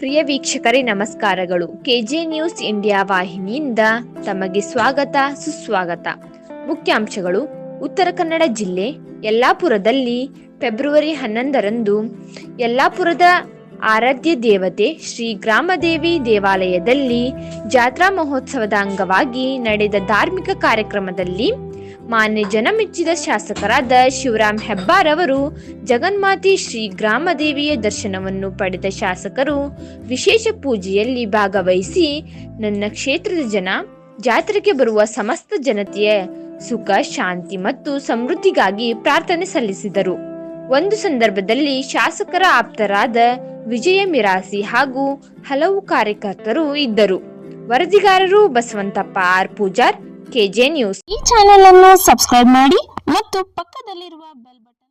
ಪ್ರಿಯ ವೀಕ್ಷಕರೇ, ನಮಸ್ಕಾರಗಳು. K J news India ವಾಹಿನಿಯಿಂದ ತಮಗೆ ಸ್ವಾಗತ, ಸುಸ್ವಾಗತ. ಮುಖ್ಯಾಂಶಗಳು. ಉತ್ತರ ಕನ್ನಡ ಜಿಲ್ಲೆ ಯಲ್ಲಾಪುರದಲ್ಲಿ ಫೆಬ್ರವರಿ ಹನ್ನೊಂದರಂದು ಯಲ್ಲಾಪುರದ ಆರಾಧ್ಯ ದೇವತೆ ಶ್ರೀ ಗ್ರಾಮದೇವಿ ದೇವಾಲಯದಲ್ಲಿ ಜಾತ್ರಾ ಮಹೋತ್ಸವದ ಅಂಗವಾಗಿ ನಡೆದ ಧಾರ್ಮಿಕ ಕಾರ್ಯಕ್ರಮದಲ್ಲಿ ಮಾನ್ಯ ಜನಮೆಚ್ಚಿದ ಶಾಸಕರಾದ ಶಿವರಾಮ್ ಹೆಬ್ಬಾರ್ ಅವರು ಜಗನ್ಮಾತೆ ಶ್ರೀ ಗ್ರಾಮದೇವಿಯ ದರ್ಶನವನ್ನು ಪಡೆದ ಶಾಸಕರು ವಿಶೇಷ ಪೂಜೆಯಲ್ಲಿ ಭಾಗವಹಿಸಿ, ನನ್ನ ಕ್ಷೇತ್ರದ ಜನ, ಜಾತ್ರೆಗೆ ಬರುವ ಸಮಸ್ತ ಜನತೆಯ ಸುಖ, ಶಾಂತಿ ಮತ್ತು ಸಮೃದ್ಧಿಗಾಗಿ ಪ್ರಾರ್ಥನೆ ಸಲ್ಲಿಸಿದರು. ಒಂದು ಸಂದರ್ಭದಲ್ಲಿ ಶಾಸಕರ ಆಪ್ತರಾದ ವಿಜಯ ಮಿರಾಸಿ ಹಾಗೂ ಹಲವು ಕಾರ್ಯಕರ್ತರು ಇದ್ದರು. ವರದಿಗಾರರು Basavantappa R Pujar KJ news. ಈ ಚಾನೆಲ್ ಅನ್ನು ಸಬ್ಸ್ಕ್ರೈಬ್ ಮಾಡಿ ಮತ್ತು ಪಕ್ಕದಲ್ಲಿರುವ ಬೆಲ್ ಬಟನ್